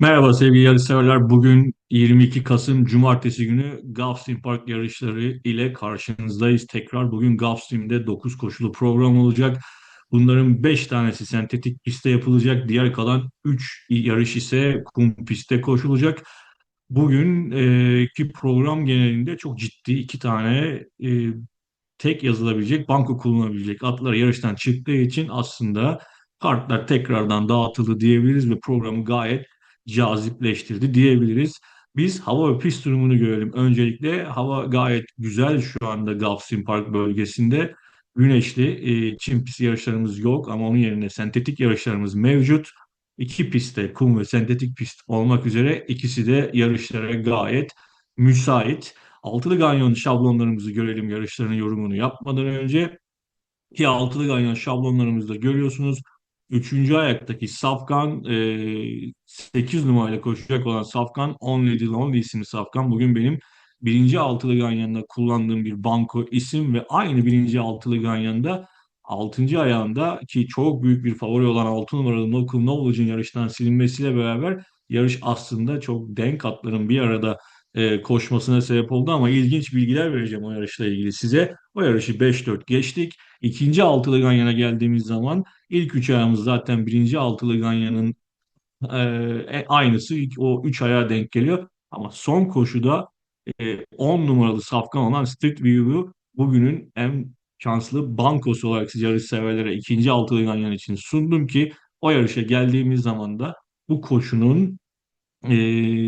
Merhaba sevgili yarışseverler. Bugün 22 Kasım Cumartesi günü Gulfstream Park yarışları ile karşınızdayız. Tekrar bugün Gulfstream'de 9 koşulu program olacak. Bunların 5 tanesi sentetik pistte yapılacak. Diğer kalan 3 yarış ise kum pistte koşulacak. Bugünkü program genelinde çok ciddi iki tane e, tek yazılabilecek, banko kullanabilecek atlar yarıştan çıktığı için aslında kartlar tekrardan dağıtıldı diyebiliriz ve programı gayet cazipleştirdi diyebiliriz. Biz hava ve pist durumunu görelim. Öncelikle hava gayet güzel şu anda Gulfstream Park bölgesinde. Güneşli, e, çim pist yarışlarımız yok ama onun yerine sentetik yarışlarımız mevcut. İki pistte, kum ve sentetik pist olmak üzere ikisi de yarışlara gayet müsait. Altılı ganyon şablonlarımızı görelim yarışların yorumunu yapmadan önce. Ki altılı ganyan şablonlarımızda görüyorsunuz. Üçüncü ayaktaki Safkan e, 8 numarayla koşacak olan Safkan Only the Lonely isimli Safkan bugün benim birinci altılı ganyanda kullandığım bir banko isim ve aynı birinci altılı ganyanda altıncı ayağında ki çok büyük bir favori olan 6 numaralı Malcolm Knowledge'ın yarıştan silinmesiyle beraber yarış aslında çok denk atların bir arada e, koşmasına sebep oldu ama ilginç bilgiler vereceğim o yarışla ilgili size. O yarışı 5-4 geçtik. İkinci altılı Ganyan'a geldiğimiz zaman ilk üç ayağımız zaten birinci altılı Ganyan'ın e, e, aynısı. İlk, o üç ayağa denk geliyor. Ama son koşuda e, 10 numaralı safkan olan Street View'u bugünün en şanslı bankosu olarak yarış severlere ikinci altılı Ganyan için sundum ki o yarışa geldiğimiz zaman da bu koşunun e,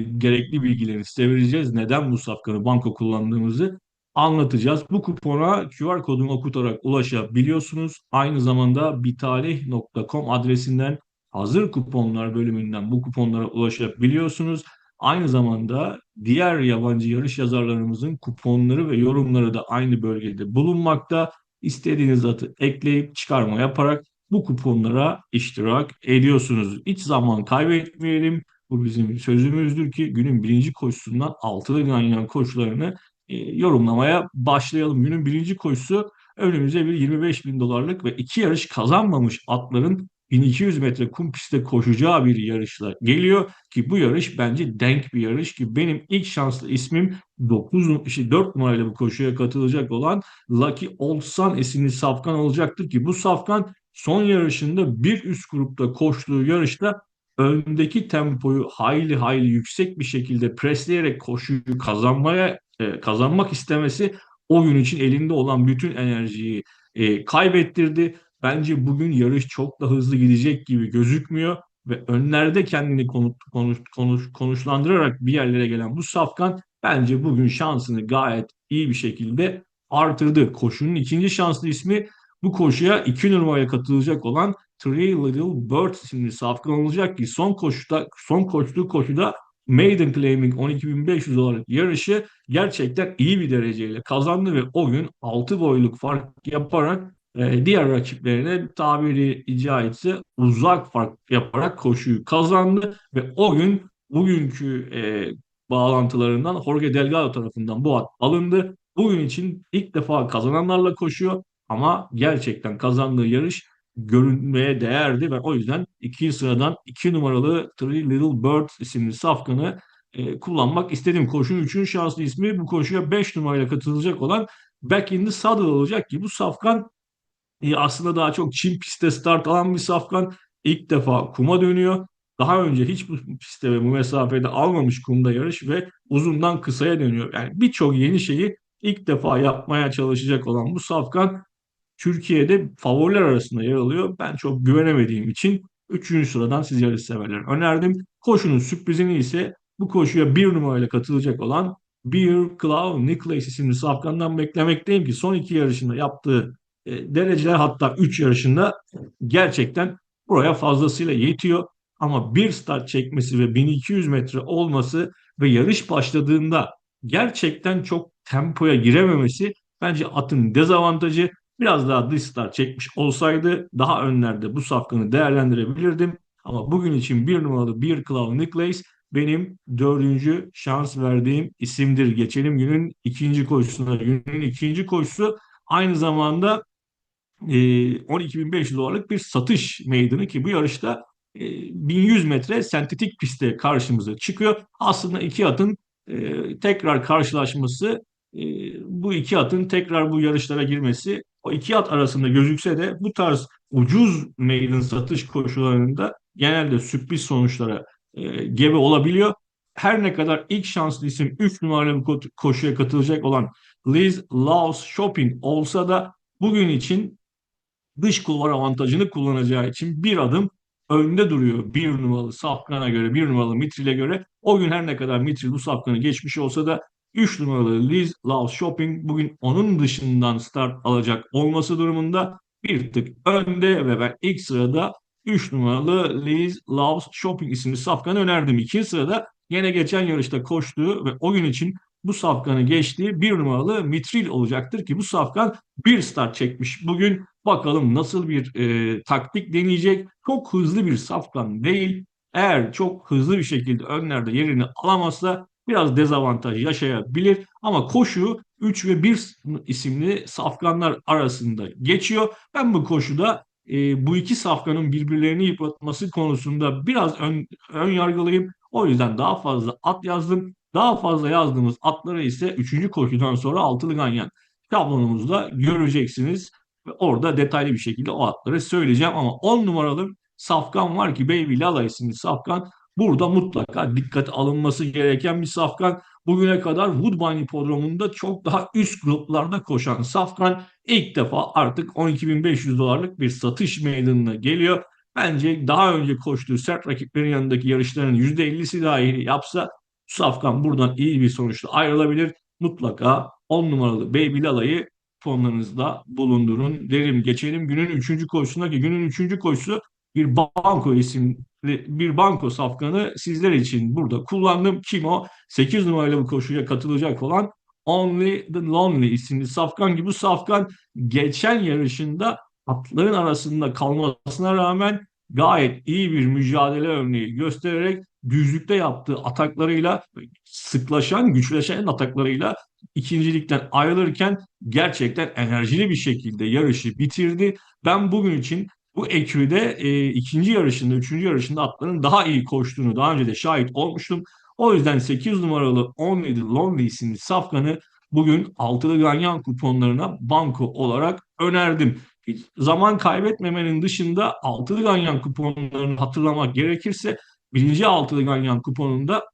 gerekli bilgilerini size vereceğiz. Neden bu safkanı banko kullandığımızı anlatacağız. Bu kupona QR kodunu okutarak ulaşabiliyorsunuz. Aynı zamanda bitalih.com adresinden hazır kuponlar bölümünden bu kuponlara ulaşabiliyorsunuz. Aynı zamanda diğer yabancı yarış yazarlarımızın kuponları ve yorumları da aynı bölgede bulunmakta. İstediğiniz atı ekleyip çıkarma yaparak bu kuponlara iştirak ediyorsunuz. Hiç zaman kaybetmeyelim. Bu bizim sözümüzdür ki günün birinci koşusundan altılı ganyan koşularını yorumlamaya başlayalım. Günün birinci koşusu önümüze bir 25 bin dolarlık ve iki yarış kazanmamış atların 1200 metre kum pistte koşacağı bir yarışla geliyor ki bu yarış bence denk bir yarış ki benim ilk şanslı ismim 9 işte 4 numarayla bu koşuya katılacak olan Lucky Old Sun isimli safkan olacaktır ki bu safkan son yarışında bir üst grupta koştuğu yarışta öndeki tempoyu hayli hayli yüksek bir şekilde presleyerek koşuyu kazanmaya e, kazanmak istemesi o gün için elinde olan bütün enerjiyi e, kaybettirdi. Bence bugün yarış çok da hızlı gidecek gibi gözükmüyor ve önlerde kendini konuş, konuş, konuş, konuşlandırarak bir yerlere gelen bu safkan bence bugün şansını gayet iyi bir şekilde artırdı. Koşunun ikinci şanslı ismi bu koşuya iki numaraya katılacak olan Three Little Birds isimli safkan olacak ki son koşuda son koştuğu koşuda Maiden Claiming 12.500 olarak yarışı gerçekten iyi bir dereceyle kazandı ve o gün 6 boyluk fark yaparak e, diğer rakiplerine tabiri icra etse uzak fark yaparak koşuyu kazandı ve o gün bugünkü e, bağlantılarından Jorge Delgado tarafından bu at alındı. Bugün için ilk defa kazananlarla koşuyor ama gerçekten kazandığı yarış görünmeye değerdi ve o yüzden ikinci sıradan iki numaralı Three Little Birds isimli safkanı e, kullanmak istedim. Koşunun üçüncü şanslı ismi bu koşuya 5 numarayla katılacak olan Back in the Saddle olacak ki bu safkan e, aslında daha çok Çin pistte start alan bir safkan. ilk defa kuma dönüyor. Daha önce hiç bu pistte ve bu mesafede almamış kumda yarış ve uzundan kısaya dönüyor. Yani birçok yeni şeyi ilk defa yapmaya çalışacak olan bu safkan Türkiye'de favoriler arasında yer alıyor. Ben çok güvenemediğim için 3. sıradan siz yarış severler önerdim. Koşunun sürprizini ise bu koşuya bir numarayla katılacak olan Beer Claw Nicholas isimli safkandan beklemekteyim ki son iki yarışında yaptığı e, dereceler hatta 3 yarışında gerçekten buraya fazlasıyla yetiyor. Ama bir start çekmesi ve 1200 metre olması ve yarış başladığında gerçekten çok tempoya girememesi bence atın dezavantajı. Biraz daha dış start çekmiş olsaydı daha önlerde bu safkanı değerlendirebilirdim. Ama bugün için bir numaralı bir Claw Nicholas benim dördüncü şans verdiğim isimdir. Geçelim günün ikinci koşusuna. Günün ikinci koşusu aynı zamanda e, 12.500 dolarlık bir satış meydanı ki bu yarışta e, 1100 metre sentetik pistte karşımıza çıkıyor. Aslında iki atın e, tekrar karşılaşması, e, bu iki atın tekrar bu yarışlara girmesi o iki at arasında gözükse de bu tarz ucuz maiden satış koşularında genelde sürpriz sonuçlara e, gebe olabiliyor. Her ne kadar ilk şanslı isim 3 numaralı ko- koşuya katılacak olan Liz Laws Shopping olsa da bugün için dış kulvar avantajını kullanacağı için bir adım önde duruyor. Bir numaralı Safkan'a göre, bir numaralı Mitril'e göre. O gün her ne kadar Mitril bu Safkan'ı geçmiş olsa da 3 numaralı Liz Laws Shopping bugün onun dışından start alacak olması durumunda bir tık önde ve ben ilk sırada 3 numaralı Liz Laws Shopping isimli Safkan'ı önerdim. İkinci sırada yine geçen yarışta koştuğu ve o gün için bu safkanı geçtiği bir numaralı Mitril olacaktır ki bu safkan bir start çekmiş. Bugün bakalım nasıl bir e, taktik deneyecek. Çok hızlı bir safkan değil. Eğer çok hızlı bir şekilde önlerde yerini alamazsa biraz dezavantaj yaşayabilir. Ama koşu 3 ve 1 isimli safkanlar arasında geçiyor. Ben bu koşuda e, bu iki safkanın birbirlerini yıpratması konusunda biraz ön, ön yargılıyım. O yüzden daha fazla at yazdım. Daha fazla yazdığımız atları ise 3. koşudan sonra altılı ganyan şablonumuzda göreceksiniz. Ve orada detaylı bir şekilde o atları söyleyeceğim ama 10 numaralı safkan var ki Baby Lala isimli safkan burada mutlaka dikkate alınması gereken bir safkan. Bugüne kadar Woodbine hipodromunda çok daha üst gruplarda koşan safkan ilk defa artık 12.500 dolarlık bir satış meydanına geliyor. Bence daha önce koştuğu sert rakiplerin yanındaki yarışların %50'si dahi yapsa Safkan buradan iyi bir sonuçla ayrılabilir. Mutlaka 10 numaralı Baby Lala'yı fonlarınızda bulundurun derim. Geçelim günün 3. koşusuna ki günün 3. koşusu bir banko isimli bir banko safkanı sizler için burada kullandım. Kim o? 8 numaralı bu koşuya katılacak olan Only the Lonely isimli safkan gibi bu safkan geçen yarışında atların arasında kalmasına rağmen gayet iyi bir mücadele örneği göstererek düzlükte yaptığı ataklarıyla sıklaşan, güçleşen ataklarıyla ikincilikten ayrılırken gerçekten enerjili bir şekilde yarışı bitirdi. Ben bugün için bu eküride e, ikinci yarışında, üçüncü yarışında atların daha iyi koştuğunu daha önce de şahit olmuştum. O yüzden 8 numaralı 17 Lonely isimli safkanı bugün altılı ganyan kuponlarına banko olarak önerdim. Hiç zaman kaybetmemenin dışında altılı ganyan kuponlarını hatırlamak gerekirse birinci altılı ganyan kuponunda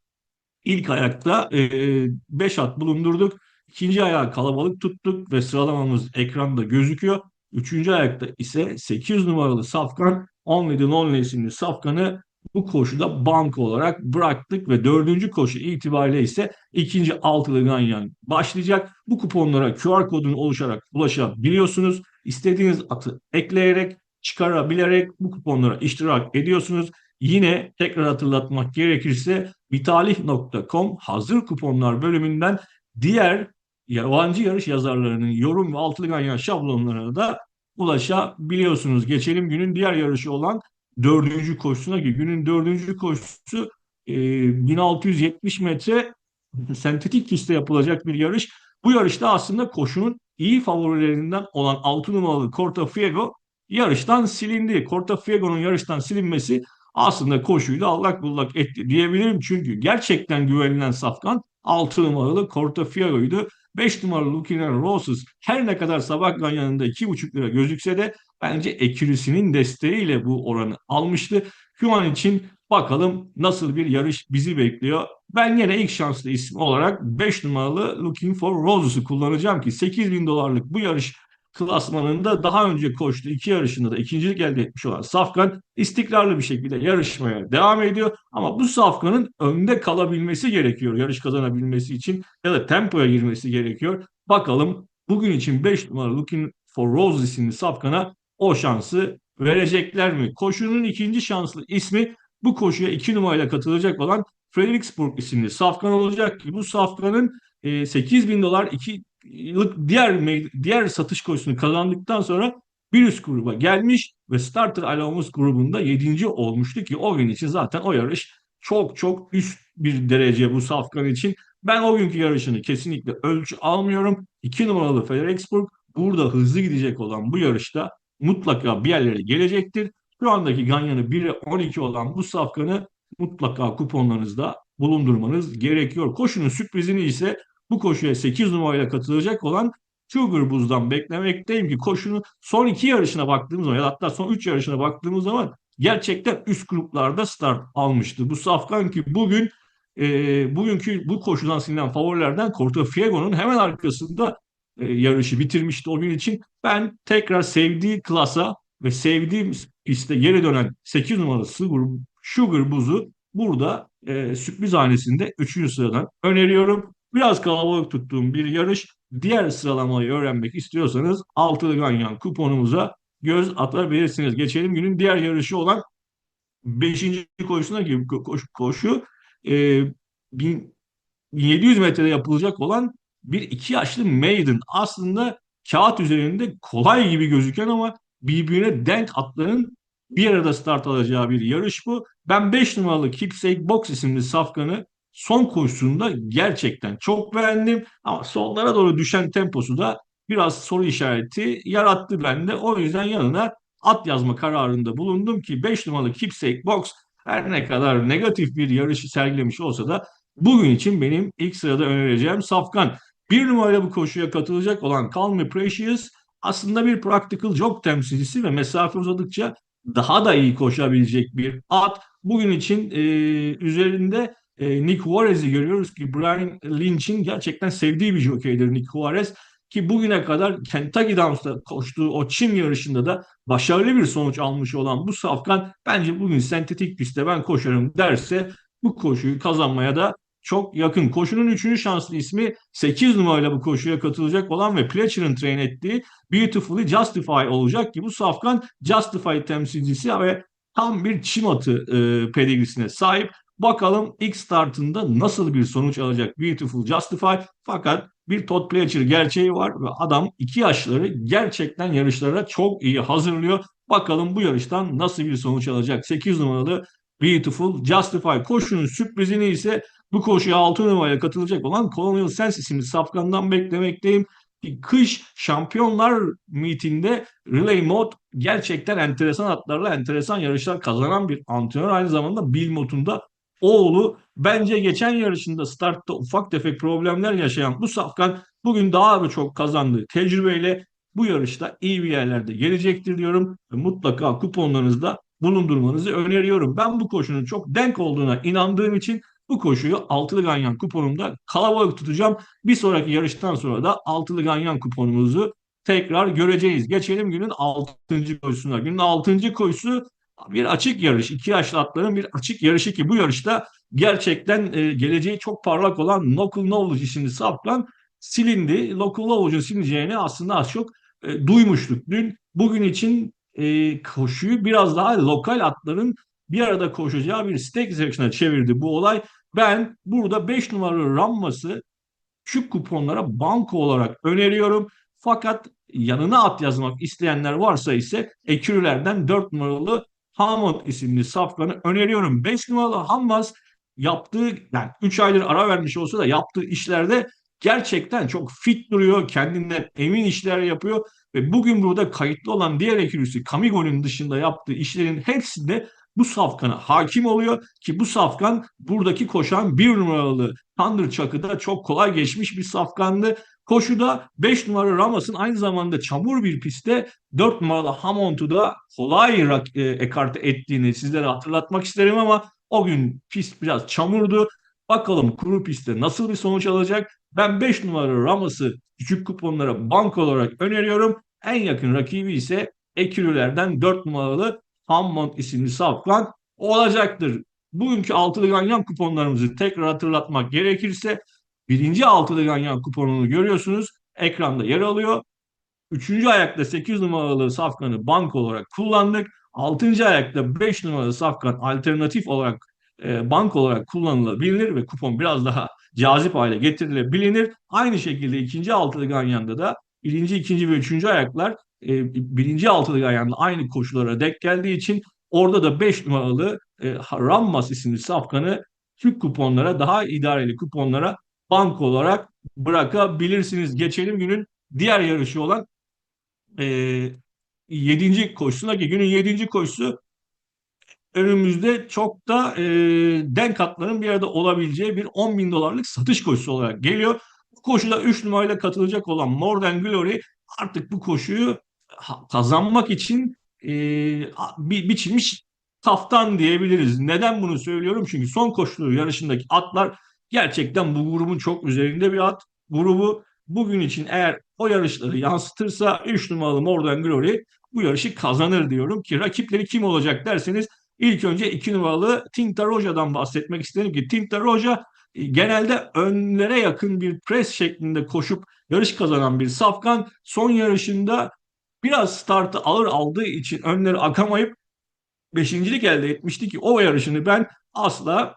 ilk ayakta 5 e, at bulundurduk. İkinci ayağı kalabalık tuttuk ve sıralamamız ekranda gözüküyor. Üçüncü ayakta ise 8 numaralı Safkan, Only the Lonely isimli Safkan'ı bu koşuda bank olarak bıraktık ve dördüncü koşu itibariyle ise ikinci altılı ganyan başlayacak. Bu kuponlara QR kodunu oluşarak ulaşabiliyorsunuz. İstediğiniz atı ekleyerek, çıkarabilerek bu kuponlara iştirak ediyorsunuz. Yine tekrar hatırlatmak gerekirse vitalih.com hazır kuponlar bölümünden diğer yabancı yarış yazarlarının yorum ve altılı ganyan şablonlarına da ulaşabiliyorsunuz. Geçelim günün diğer yarışı olan dördüncü koşusuna ki günün dördüncü koşusu e, 1670 metre sentetik pistte yapılacak bir yarış. Bu yarışta aslında koşunun iyi favorilerinden olan 6 numaralı Cortafiego yarıştan silindi. Cortafiego'nun yarıştan silinmesi aslında koşuyu da allak bullak etti diyebilirim. Çünkü gerçekten güvenilen safkan 6 numaralı Cortafiego'ydu. 5 numaralı Lukinen Roses her ne kadar Sabahkan yanında 2,5 lira gözükse de bence ekürüsünün desteğiyle bu oranı almıştı. Şu an için bakalım nasıl bir yarış bizi bekliyor. Ben yine ilk şanslı isim olarak 5 numaralı Looking for Roses'u kullanacağım ki 8 bin dolarlık bu yarış klasmanında daha önce koştu. iki yarışında da ikincilik elde etmiş olan Safkan istikrarlı bir şekilde yarışmaya devam ediyor. Ama bu Safkan'ın önde kalabilmesi gerekiyor yarış kazanabilmesi için ya da tempoya girmesi gerekiyor. Bakalım bugün için 5 numara Looking for Rose isimli Safkan'a o şansı verecekler mi? Koşunun ikinci şanslı ismi bu koşuya 2 numarayla katılacak olan Fredericksburg isimli Safkan olacak ki bu Safkan'ın 8 bin dolar 2 diğer diğer satış koşusunu kazandıktan sonra bir üst gruba gelmiş ve Starter Allowance grubunda 7. olmuştu ki o gün için zaten o yarış çok çok üst bir derece bu Safkan için. Ben o günkü yarışını kesinlikle ölçü almıyorum. 2 numaralı Fredericksburg burada hızlı gidecek olan bu yarışta mutlaka bir yerlere gelecektir. Şu andaki ganyanı 1'e 12 olan bu safkanı mutlaka kuponlarınızda bulundurmanız gerekiyor. Koşunun sürprizini ise bu koşuya 8 numarayla katılacak olan Sugar Buzz'dan beklemekteyim ki koşunun son iki yarışına baktığımız zaman ya da hatta son üç yarışına baktığımız zaman gerçekten üst gruplarda start almıştı. Bu safkan ki bugün e, bugünkü bu koşudan silinen favorilerden Cortofiego'nun hemen arkasında e, yarışı bitirmişti o gün için. Ben tekrar sevdiği klasa ve sevdiğim piste geri dönen 8 numaralı Sugar, Sugar Buzz'u burada e, sürpriz hanesinde 3. sıradan öneriyorum. Biraz kalabalık tuttuğum bir yarış. Diğer sıralamayı öğrenmek istiyorsanız altılı ganyan kuponumuza göz atabilirsiniz. Geçelim günün diğer yarışı olan 5. koşusuna gibi koşu, koşu e, 1700 metrede yapılacak olan bir iki yaşlı maiden. Aslında kağıt üzerinde kolay gibi gözüken ama birbirine denk atların bir arada start alacağı bir yarış bu. Ben 5 numaralı Keepsake Box isimli safkanı son koşusunda gerçekten çok beğendim. Ama sonlara doğru düşen temposu da biraz soru işareti yarattı bende. O yüzden yanına at yazma kararında bulundum ki 5 numaralı Keepsake Box her ne kadar negatif bir yarışı sergilemiş olsa da bugün için benim ilk sırada önereceğim Safkan. Bir numarayla bu koşuya katılacak olan Calm Me Precious aslında bir practical jog temsilcisi ve mesafe uzadıkça daha da iyi koşabilecek bir at. Bugün için e, üzerinde e, Nick Juarez'i görüyoruz ki Brian Lynch'in gerçekten sevdiği bir jokeydir Nick Juarez. Ki bugüne kadar Kentucky Downs'ta koştuğu o çim yarışında da başarılı bir sonuç almış olan bu safkan bence bugün sentetik pistte ben koşarım derse bu koşuyu kazanmaya da çok yakın. Koşunun üçüncü şanslı ismi 8 numarayla bu koşuya katılacak olan ve Pletcher'ın train ettiği Beautifully Justify olacak ki bu safkan Justify temsilcisi ve tam bir çim atı e, pedigrisine sahip. Bakalım ilk startında nasıl bir sonuç alacak Beautiful Justify. Fakat bir Todd Pletcher gerçeği var ve adam iki yaşları gerçekten yarışlara çok iyi hazırlıyor. Bakalım bu yarıştan nasıl bir sonuç alacak. 8 numaralı Beautiful Justify koşunun sürprizini ise bu koşuya 6 numaraya katılacak olan Colonial Sense isimli safkandan beklemekteyim. Kış Şampiyonlar Meeting'de Relay Mode gerçekten enteresan atlarla enteresan yarışlar kazanan bir antrenör. Aynı zamanda Bill Mott'un da oğlu. Bence geçen yarışında startta ufak tefek problemler yaşayan bu safkan bugün daha da çok kazandığı tecrübeyle bu yarışta iyi bir yerlerde gelecektir diyorum. Mutlaka kuponlarınızda bulundurmanızı öneriyorum. Ben bu koşunun çok denk olduğuna inandığım için bu koşuyu altılı ganyan kuponumda kalabalık tutacağım. Bir sonraki yarıştan sonra da altılı ganyan kuponumuzu tekrar göreceğiz. Geçelim günün altıncı koşusuna. Günün altıncı koşusu bir açık yarış. İki yaşlı atların bir açık yarışı ki bu yarışta gerçekten e, geleceği çok parlak olan Local Knowledge isimli saplan silindi. Local Knowledge'un silineceğini aslında az çok e, duymuştuk. Dün bugün için e, koşuyu biraz daha lokal atların bir arada koşacağı bir stake yarışına çevirdi bu olay. Ben burada 5 numaralı Rammas'ı şu kuponlara banko olarak öneriyorum. Fakat yanına at yazmak isteyenler varsa ise ekürülerden 4 numaralı Hammond isimli safkanı öneriyorum. 5 numaralı Hammaz yaptığı yani 3 aydır ara vermiş olsa da yaptığı işlerde gerçekten çok fit duruyor. Kendinden emin işler yapıyor ve bugün burada kayıtlı olan diğer ekürüsü Kamigo'nun dışında yaptığı işlerin hepsinde bu safkana hakim oluyor ki bu safkan buradaki koşan bir numaralı Thunder Chuck'ı da çok kolay geçmiş bir safkandı. Koşuda 5 numaralı Ramos'un aynı zamanda çamur bir pistte 4 numaralı Hammond'u da kolay e, ekarte ettiğini sizlere hatırlatmak isterim ama o gün pist biraz çamurdu. Bakalım kuru pistte nasıl bir sonuç alacak? Ben 5 numaralı Ramos'u küçük kuponlara bank olarak öneriyorum. En yakın rakibi ise Ekürülerden 4 numaralı Hammond isimli safkan olacaktır. Bugünkü altılı ganyan kuponlarımızı tekrar hatırlatmak gerekirse birinci altılı ganyan kuponunu görüyorsunuz. Ekranda yer alıyor. Üçüncü ayakta 8 numaralı safkanı bank olarak kullandık. Altıncı ayakta 5 numaralı safkan alternatif olarak e, bank olarak kullanılabilir ve kupon biraz daha cazip hale getirilebilir. Aynı şekilde ikinci altılı ganyanda da birinci, ikinci ve üçüncü ayaklar e, birinci altılı ganyanda aynı koşullara denk geldiği için orada da 5 numaralı e, Rammas isimli safkanı Türk kuponlara daha idareli kuponlara bank olarak bırakabilirsiniz. Geçelim günün diğer yarışı olan e, 7. koşusuna ki günün 7. koşusu önümüzde çok da e, denk atların bir arada olabileceği bir 10 bin dolarlık satış koşusu olarak geliyor. Bu koşuda 3 numarayla katılacak olan More Glory artık bu koşuyu kazanmak için e, bi biçilmiş kaftan diyebiliriz. Neden bunu söylüyorum? Çünkü son koşulu yarışındaki atlar gerçekten bu grubun çok üzerinde bir at grubu. Bugün için eğer o yarışları yansıtırsa 3 numaralı Mordan Glory bu yarışı kazanır diyorum ki rakipleri kim olacak derseniz ilk önce 2 numaralı Tinta Roja'dan bahsetmek isterim ki Tinta Roja e, genelde önlere yakın bir pres şeklinde koşup yarış kazanan bir safkan. Son yarışında biraz startı ağır aldığı için önleri akamayıp beşincilik elde etmişti ki o yarışını ben asla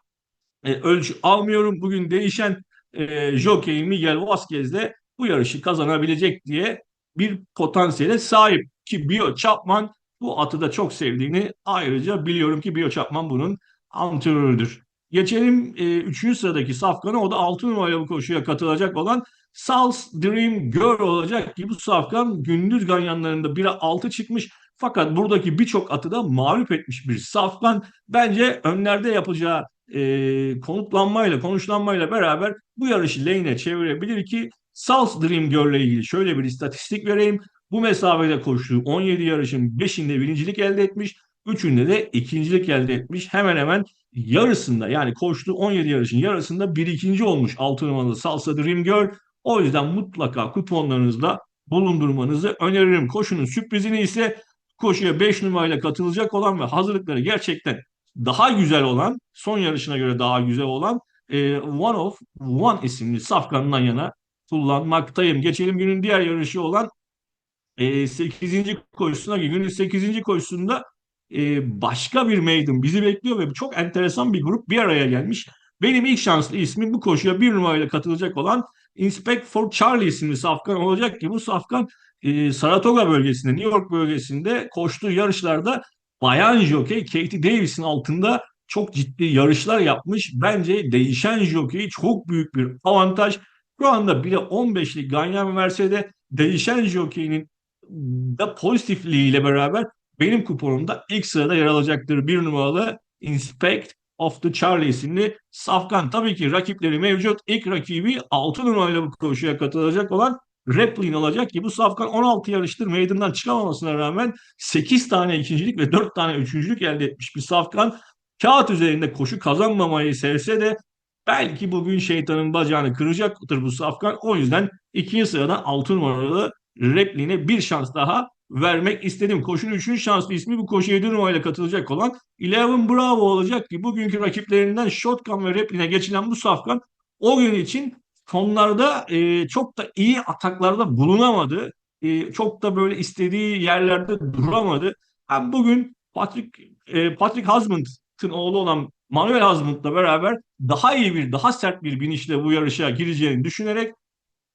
e, ölçü almıyorum. Bugün değişen e, jockey Miguel Vazquez de bu yarışı kazanabilecek diye bir potansiyele sahip ki Bio Chapman bu atı da çok sevdiğini ayrıca biliyorum ki Bio Chapman bunun antrenörüdür. Geçelim 3. E, sıradaki safkana o da 6 numaralı koşuya katılacak olan South Dream Girl olacak ki bu safkan gündüz ganyanlarında 1'e 6 çıkmış. Fakat buradaki birçok atı da mağlup etmiş bir safkan. Bence önlerde yapacağı e, konutlanmayla, konuşlanmayla beraber bu yarışı lane'e çevirebilir ki South Dream Girl ile ilgili şöyle bir istatistik vereyim. Bu mesafede koştuğu 17 yarışın 5'inde birincilik elde etmiş. Üçünde de ikincilik elde etmiş. Hemen hemen yarısında yani koştuğu 17 yarışın yarısında bir ikinci olmuş 6 numaralı Salsa Dream Girl. O yüzden mutlaka kuponlarınızda bulundurmanızı öneririm. Koşunun sürprizini ise koşuya 5 numarayla katılacak olan ve hazırlıkları gerçekten daha güzel olan, son yarışına göre daha güzel olan e, One of One isimli safkanından yana kullanmaktayım. Geçelim günün diğer yarışı olan e, 8. koşusuna. Günün 8. koşusunda e, başka bir maiden bizi bekliyor ve çok enteresan bir grup bir araya gelmiş. Benim ilk şanslı ismim bu koşuya bir numarayla katılacak olan Inspect for Charlie isimli safkan olacak ki bu safkan e, Saratoga bölgesinde, New York bölgesinde koştuğu yarışlarda bayan jockey Katie Davis'in altında çok ciddi yarışlar yapmış. Bence değişen jockey çok büyük bir avantaj. Şu anda bile 15'lik Ganyan verse de değişen jockey'nin da pozitifliğiyle beraber benim kuponumda ilk sırada yer alacaktır. Bir numaralı Inspect of the Charlie isimli Safkan. Tabii ki rakipleri mevcut. İlk rakibi 6 numarayla bu koşuya katılacak olan Replin olacak ki bu Safkan 16 yarıştır meydandan çıkamamasına rağmen 8 tane ikincilik ve 4 tane üçüncülük elde etmiş bir Safkan. Kağıt üzerinde koşu kazanmamayı sevse de belki bugün şeytanın bacağını kıracaktır bu Safkan. O yüzden ikinci sıradan 6 numaralı Replin'e bir şans daha vermek istedim. Koşunun üçüncü şanslı ismi bu koşu 7 numarayla katılacak olan Eleven Bravo olacak ki bugünkü rakiplerinden Shotgun ve Replin'e geçilen bu Safkan o gün için sonlarda e, çok da iyi ataklarda bulunamadı. E, çok da böyle istediği yerlerde duramadı. Ben bugün Patrick e, Patrick Husband'ın oğlu olan Manuel Husband'la beraber daha iyi bir, daha sert bir binişle bu yarışa gireceğini düşünerek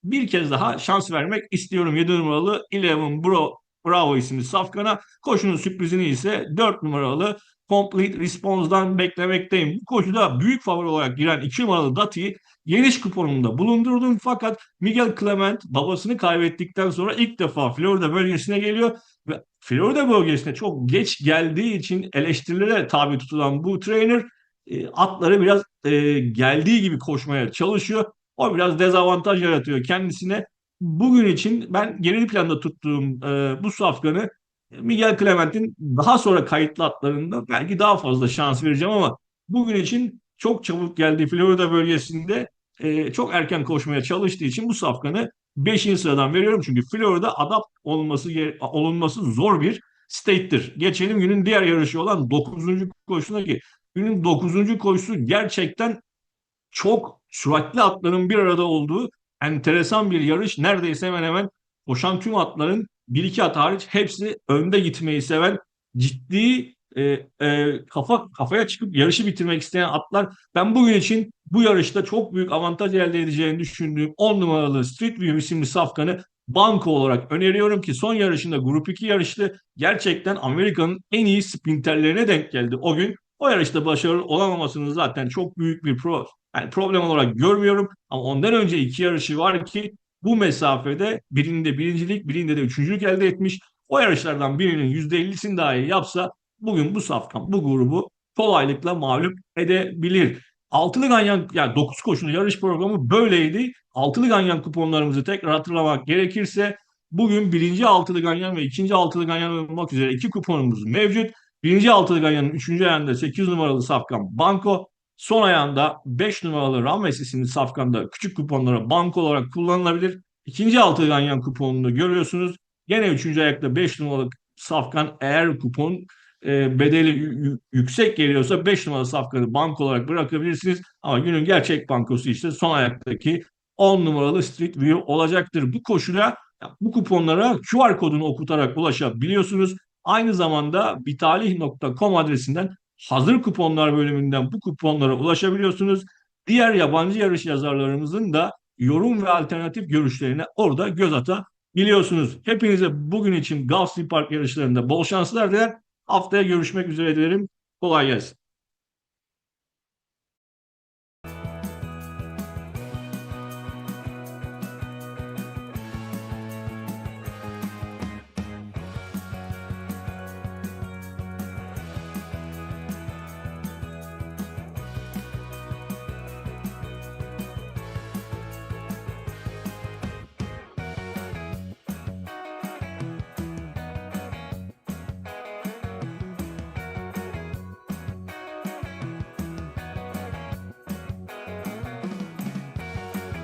bir kez daha şans vermek istiyorum 7 numaralı Eleven Bro, Bravo isimli Safkan'a. Koşunun sürprizini ise 4 numaralı Complete Response'dan beklemekteyim. Bu koşuda büyük favori olarak giren 2 numaralı Dati'yi geniş kuponumda bulundurdum. Fakat Miguel Clement babasını kaybettikten sonra ilk defa Florida bölgesine geliyor. Ve Florida bölgesine çok geç geldiği için eleştirilere tabi tutulan bu trainer e, atları biraz e, geldiği gibi koşmaya çalışıyor. O biraz dezavantaj yaratıyor kendisine. Bugün için ben geri planda tuttuğum e, bu safkanı Miguel Clement'in daha sonra kayıtlı atlarında belki daha fazla şans vereceğim ama bugün için çok çabuk geldi Florida bölgesinde e, çok erken koşmaya çalıştığı için bu safkanı 5. sıradan veriyorum. Çünkü Florida adapt olması olunması zor bir state'tir. Geçelim günün diğer yarışı olan 9. koşusuna ki günün 9. koşusu gerçekten çok süratli atların bir arada olduğu enteresan bir yarış. Neredeyse hemen hemen koşan tüm atların bir iki at hariç hepsi önde gitmeyi seven ciddi e, e, kafa kafaya çıkıp yarışı bitirmek isteyen atlar. Ben bugün için bu yarışta çok büyük avantaj elde edeceğini düşündüğüm 10 numaralı Street View isimli safkanı banko olarak öneriyorum ki son yarışında Grup 2 yarıştı. Gerçekten Amerika'nın en iyi sprinterlerine denk geldi o gün. O yarışta başarılı olamamasını zaten çok büyük bir pro, yani problem olarak görmüyorum. Ama ondan önce iki yarışı var ki bu mesafede birinde birincilik, birinde de üçüncülük elde etmiş. O yarışlardan birinin %50'sini dahi yapsa bugün bu safkan, bu grubu kolaylıkla mağlup edebilir. Altılı ganyan yani 9 koşulu yarış programı böyleydi. Altılı ganyan kuponlarımızı tekrar hatırlamak gerekirse bugün birinci altılı ganyan ve ikinci altılı ganyan olmak üzere iki kuponumuz mevcut. Birinci altılı ganyanın üçüncü ayağında 8 numaralı safkan banko. Son ayağında 5 numaralı Rames isimli safkanda küçük kuponlara banko olarak kullanılabilir. İkinci altılı ganyan kuponunu görüyorsunuz. Gene üçüncü ayakta 5 numaralı safkan eğer kupon e, bedeli yüksek geliyorsa 5 numaralı safkanı banko olarak bırakabilirsiniz. Ama günün gerçek bankosu işte son ayaktaki 10 numaralı Street View olacaktır. Bu koşula bu kuponlara QR kodunu okutarak ulaşabiliyorsunuz. Aynı zamanda bitalih.com adresinden hazır kuponlar bölümünden bu kuponlara ulaşabiliyorsunuz. Diğer yabancı yarış yazarlarımızın da yorum ve alternatif görüşlerine orada göz atabiliyorsunuz. Hepinize bugün için Gulfstream Park yarışlarında bol şanslar diler. Haftaya görüşmek üzere dilerim. Kolay gelsin.